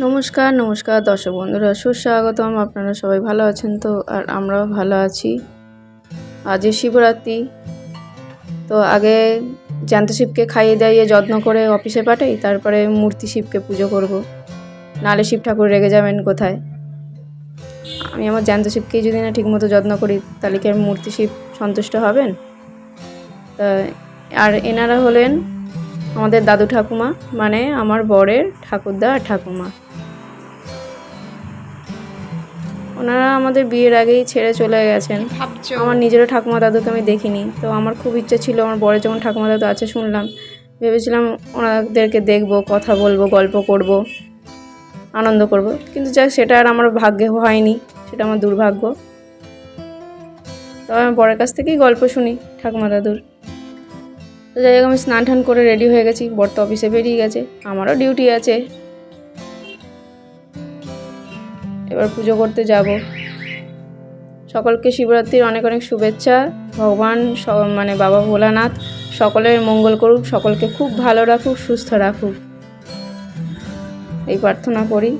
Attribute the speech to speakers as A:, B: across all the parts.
A: নমস্কার নমস্কার দর্শক বন্ধুরা, সুস্বাগতম। আপনারা সবাই ভালো আছেন তো? আর আমরাও ভালো আছি। আজ শিবরাত্রি। তো আগে জ্যান্ত শিবকে খাইয়ে দাইয়ে যত্ন করে অফিসে পাঠাই, তারপরে মূর্তি শিবকে পুজো করব। নালে শিব ঠাকুর রেগে যাবেন কোথায়? আমি আমার জ্যান্ত শিবকেই যদি না ঠিকমতো যত্ন করি, তাহলে কি মূর্তি শিব সন্তুষ্ট হবেন? তা, আর এনারা হলেন আমাদের দাদু ঠাকুমা মানে আমার বরের ঠাকুরদা আর ঠাকুমা। ওনারা আমাদের বিয়ের আগেই ছেড়ে চলে গেছেন। আমার নিজেরও ঠাকুমা দাদুকে আমি দেখিনি। তো আমার খুব ইচ্ছা ছিল আমার বরের যখন ঠাকুমা দাদু আছে শুনলাম ভেবেছিলাম ওনাদেরকে দেখব কথা বলব গল্প করব আনন্দ করব। কিন্তু যাক সেটা আর আমার ভাগ্যে হয়নি সেটা আমার দুর্ভাগ্য। তবে আমি বরের কাছ থেকেই গল্প শুনি ঠাকুমা দাদুর। তো যাই হোক আমি স্নান টান করে রেডি হয়ে গেছি বর তো অফিসে বেরিয়ে গেছে আমারও ডিউটি আছে। এবার পুজো করতে যাব। সকলকে শিবরাত্রির অনেক অনেক শুভেচ্ছা। ভগবান মানে বাবা ভোলানাথ, সকলের মঙ্গল করুক, সকলকে খুব ভালো রাখুক, সুস্থ রাখুক। এই প্রার্থনা করি।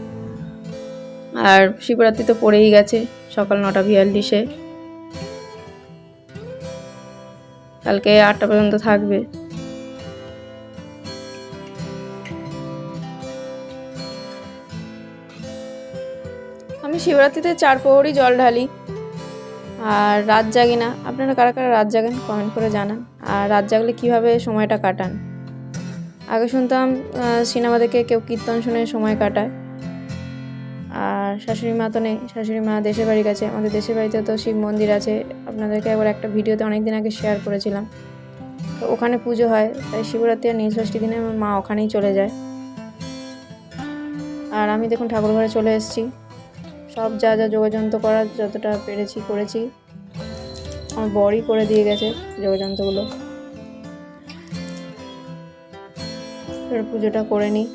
A: আর শিবরাত্রি তো পড়েই গেছে, সকাল নটা বিয়াল্লিশে। কালকে আটটা পর্যন্ত থাকবে। শিবরাত্রিতে চার প্রহরই জল ঢালি। আর রাত জাগি না। আপনারা কারা কারা রাত জাগেন কমেন্ট করে জানান। আর রাত জাগলে কীভাবে সময়টা কাটান? আগে শুনতাম সিনেমা দেখে কেউ কীর্তন শুনে সময় কাটায়। আর শাশুড়ি মা তো নেই। শাশুড়ি মা দেশের বাড়ি গেছে। আমাদের দেশের বাড়িতে তো শিব মন্দির আছে। আপনাদেরকে একবার একটা ভিডিওতে অনেক দিন আগে শেয়ার করেছিলাম। তো ওখানে পুজো হয়। তাই শিবরাত্রি আর নীলষষ্ঠী দিনে আমার মা ওখানেই চলে যায়। আর আমি দেখুন ঠাকুর ঘরে চলে এসেছি। সব যা যা যোগযন্ত্র করার যতটা পেরেছি, করেছি। আমার বরই করে দিয়ে গেছে যোগযন্ত্রগুলো। এবার পুজোটা করে নিই।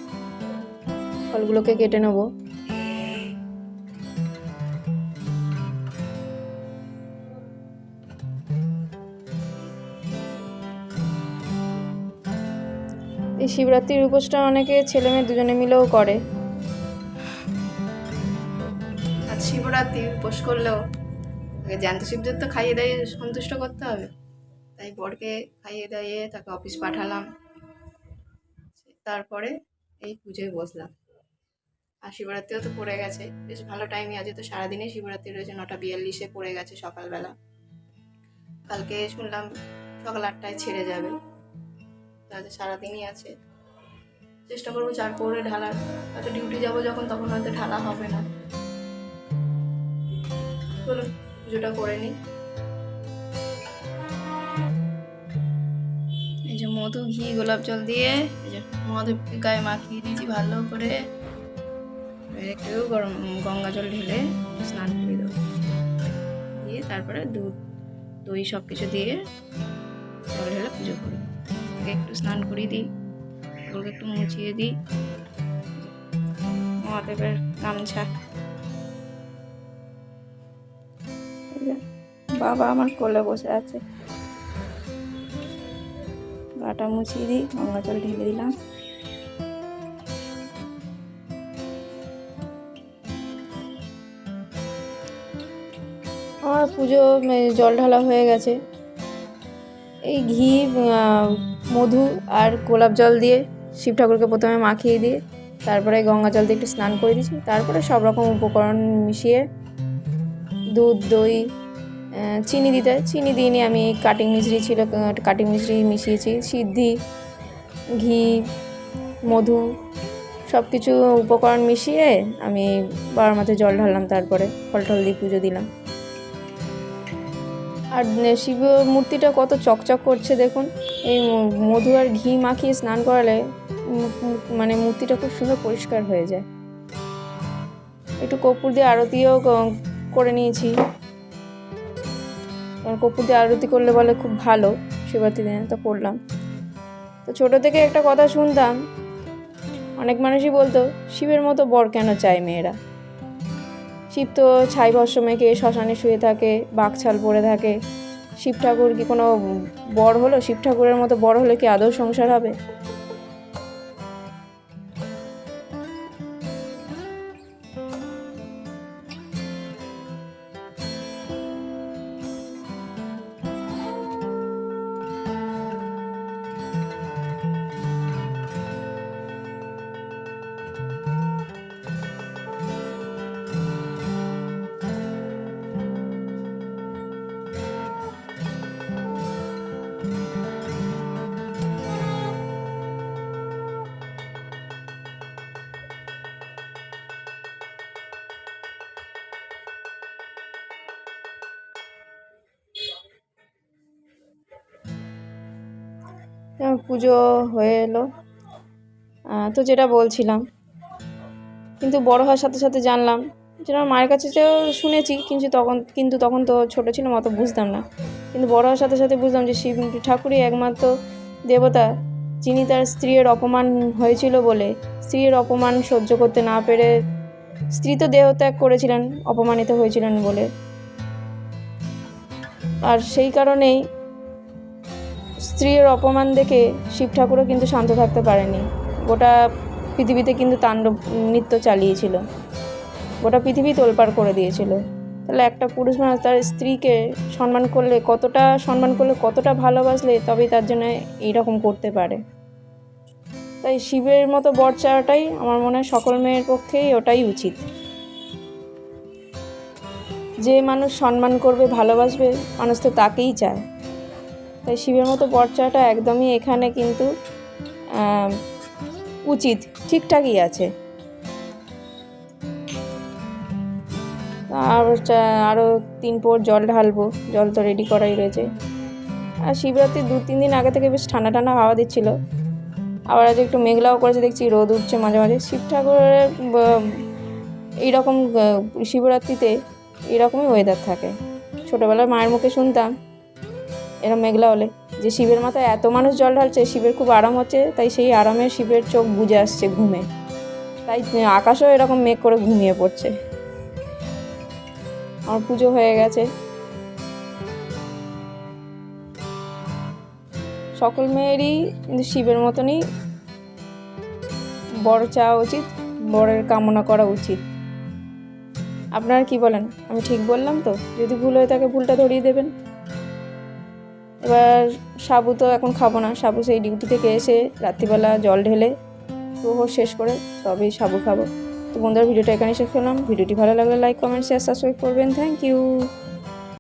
A: ফলগুলোকে কেটে নেব। এই শিবরাত্রির উপোসটা অনেকে ছেলে মেয়ে দুজনে মিলেও করে। শিবরাত্রি উপোস করলেও জ্যান্ত শিবদের তো খাইয়ে দাইয়ে সন্তুষ্ট করতে হবে। তাই বরকে খাইয়ে দাইয়ে তাকে অফিস পাঠালাম। তারপরে এই পুজোয় বসলাম। আর শিবরাত্রিও তো পড়ে গেছে। বেশ ভালো টাইমই আছে তো, সারাদিনে শিবরাত্রি রয়েছে, নটা বিয়াল্লিশে পড়ে গেছে সকালবেলা। কালকে শুনলাম সকাল আটটায় ছেড়ে যাবে। তাহলে সারাদিনই আছে। চেষ্টা করব চার পরে ঢালার। হয়তো ডিউটি যাব যখন, তখন হয়তো ঢালা হবে না। চলুন পুজোটা করে নিই। এই যে মধু, ঘি, গোলাপ জল দিয়ে, এই যে মধু গায়ে মাখিয়ে দিয়েছি ভালো করে। একটু গরম, গঙ্গা জল ঢেলে স্নান করে দেবো। দিয়ে তারপরে দুধ, দই সব কিছু দিয়ে জল ঢেলে পুজো করি একটু স্নান করিয়ে দিই একটু মুছিয়ে দিই। মহাদেবের গামছা। বাবা আমার কোলে বসে আছে। গাটা মুছিয়ে দিই, গঙ্গা জল ঢেলে দিলাম। আমার পুজো জল ঢালা হয়ে গেছে। এই ঘি মধু আর গোলাপ জল দিয়ে শিব ঠাকুরকে প্রথমে মাখিয়ে দিয়ে, তারপরে গঙ্গা জল দিয়ে একটু স্নান করে দিয়েছি। তারপরে সব রকম উপকরণ মিশিয়ে দুধ, দই চিনি দিতে। চিনি দিইনি আমি কাটিং মিশ্রি ছিল কাটিং মিশ্রি মিশিয়েছি। সিদ্ধি, ঘি, মধু সব কিছু উপকরণ মিশিয়ে আমি বাবার মাথায় জল ঢাললাম, তারপরে ফল টল দিয়ে পুজো দিলাম। আর শিব মূর্তিটা কত চকচক করছে দেখুন। এই মধু আর ঘি মাখিয়ে স্নান করালে মানে মূর্তিটা খুব সুন্দর পরিষ্কার হয়ে যায়। একটু কর্পূর দিয়ে আরতিও করে নিয়েছি। কারণ কর্পূর দিয়ে আরতি করলে বলে খুব ভালো শিবরাত্রি দিনে তো করলাম। তো ছোটো থেকে একটা কথা শুনতাম, অনেক মানুষই বলতো, শিবের মতো বর কেন চায় মেয়েরা? শিব তো ছাই ভস্য মেখে শ্মশানে শুয়ে থাকে বাঘছাল পরে থাকে। শিব ঠাকুর কি কোনো বর হলো? শিব ঠাকুরের মতো বড় হলে কি আদৌ সংসার হবে? পুজো হয়ে এলো। তো যেটা বলছিলাম, কিন্তু বড় হওয়ার সাথে সাথে জানলাম, যেটা মায়ের কাছে তো শুনেছি, কিন্তু তখন কিন্তু তখন তো ছোটো ছিলাম অত বুঝতাম না। কিন্তু বড় হওয়ার সাথে সাথে বুঝলাম যে শিব ঠাকুরই একমাত্র দেবতা, যিনি তার স্ত্রীর অপমান হয়েছিল বলে, স্ত্রীর অপমান সহ্য করতে না পেরে স্ত্রী তো দেহত্যাগ করেছিলেন, অপমানিত হয়েছিলেন বলে। আর সেই কারণেই স্ত্রীর অপমান দেখে শিব ঠাকুরও কিন্তু শান্ত থাকতে পারেনি। গোটা পৃথিবীতে কিন্তু তাণ্ডব নৃত্য চালিয়েছিল। গোটা পৃথিবী তোলপাড় করে দিয়েছিল। তাহলে একটা পুরুষ মানুষ তার স্ত্রীকে সম্মান করলে, কতটা সম্মান করলে, কতটা ভালোবাসলে, তবেই তার জন্য এইরকম করতে পারে। তাই শিবের মতো বর চাওয়াটাই আমার মনে হয় সকল মেয়ের পক্ষেই ওটাই উচিত। যে মানুষ সম্মান করবে, ভালোবাসবে, মানুষ তো তাকেই চায়। তাই শিবের মতো বর চাওয়াটা একদমই এখানে কিন্তু উচিত, ঠিকঠাকই আছে। আর আরও তিন পোর জল ঢালবো, জল তো রেডি করাই রয়েছে। আর শিবরাত্রি দু, তিন দিন আগে থেকে বেশ ঠান্ডা ঠান্ডা হাওয়া দিচ্ছিল। আবার আজ একটু মেঘলাও করেছে, দেখছি রোদ উঠছে মাঝে মাঝে। শিব ঠাকুরের এইরকম শিবরাত্রিতে এরকমই ওয়েদার থাকে। ছোটোবেলায় মায়ের মুখে শুনতাম এরম মেঘলা হলে। যে শিবের মাথায় এত মানুষ জল ঢালছে, শিবের খুব আরাম হচ্ছে, তাই সেই আরামে শিবের চোখ বুজে আসছে ঘুমে। তাই আকাশও এরকম মেঘ করে ঘুমিয়ে পড়ছে। আমার পুজো হয়ে গেছে। সকল মেয়েরই কিন্তু শিবের মতনই বড় চাওয়া উচিত বড়ের কামনা করা উচিত। আপনারা কি বলেন? আমি ঠিক বললাম তো? যদি ভুল হয়ে থাকে ভুলটা ধরিয়ে দেবেন। এবার সাবু তো এখন খাব না। সাবু সেই ডিউটি থেকে এসে রাত্রিবেলা জল ঢেলে প্রহর শেষ করে তবেই সাবু খাব। তো বন্ধুরা, ভিডিওটা এখানে শেষ করলাম। ভিডিওটি ভালো লাগলে লাইক কমেন্ট শেয়ার সাবস্ক্রাইব করবেন। Thank you